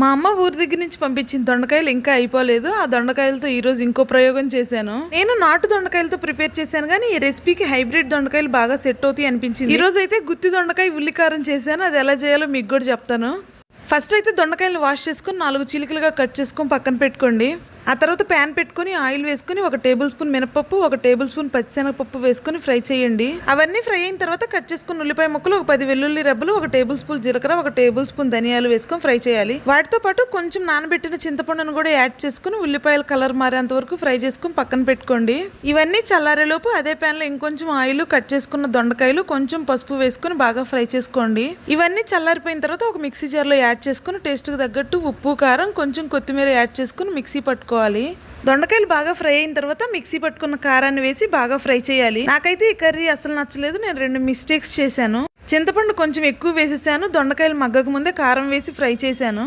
మా అమ్మ ఊరి దగ్గర నుంచి పంపించిన దొండకాయలు ఇంకా అయిపోలేదు. ఆ దొండకాయలతో ఈరోజు ఇంకో ప్రయోగం చేశాను. నేను నాటు దొండకాయలతో ప్రిపేర్ చేశాను కానీ ఈ రెసిపీకి హైబ్రిడ్ దొండకాయలు బాగా సెట్ అవుతాయి అనిపించింది. ఈ రోజు అయితే గుత్తి దొండకాయ ఉల్లికారం చేశాను. అది ఎలా చేయాలో మీకు కూడా చెప్తాను. ఫస్ట్ అయితే దొండకాయలు వాష్ చేసుకుని నాలుగు చిలికలుగా కట్ చేసుకొని పక్కన పెట్టుకోండి. ఆ తర్వాత ప్యాన్ పెట్టుకొని ఆయిల్ వేసుకొని ఒక టేబుల్ స్పూన్ మినపప్పు ఒక టేబుల్ స్పూన్ పచ్చిశనగపప్పు వేసుకొని ఫ్రై చేయండి. అవన్నీ ఫ్రై అయిన తర్వాత కట్ చేసుకున్న ఉల్లిపాయ ముక్కలు ఒక పది వెల్లుల్లి రెబ్బలు ఒక టేబుల్ స్పూన్ జీలకర్ర ఒక టేబుల్ స్పూన్ ధనియాలు వేసుకొని ఫ్రై చేయాలి. వాటితో పాటు కొంచెం నానబెట్టిన చింతపండును కూడా యాడ్ చేసుకుని ఉల్లిపాయల కలర్ మారేంత వరకు ఫ్రై చేసుకుని పక్కన పెట్టుకోండి. ఇవన్నీ చల్లారేలోపు అదే ప్యాన్లో ఇంకొంచెం ఆయిల్ కట్ చేసుకున్న దొండకాయలు కొంచెం పసుపు వేసుకుని బాగా ఫ్రై చేసుకోండి. ఇవన్నీ చల్లారిపోయిన తర్వాత ఒక మిక్సీ జార్లో యాడ్ చేసుకుని టేస్ట్కు తగ్గట్టు ఉప్పు కారం కొంచెం కొత్తిమీర యాడ్ చేసుకుని మిక్సీ పట్టుకోవాలి. దొండకాయలు బాగా ఫ్రై అయిన తర్వాత మిక్సీ పట్టుకున్న కారాన్ని వేసి బాగా ఫ్రై చేయాలి. నాకైతే ఈ కర్రీ అసలు నచ్చలేదు. నేను రెండు మిస్టేక్స్ చేశాను. చింతపండు కొంచెం ఎక్కువ వేసేసాను. దొండకాయలు మగ్గక ముందే కారం వేసి ఫ్రై చేశాను.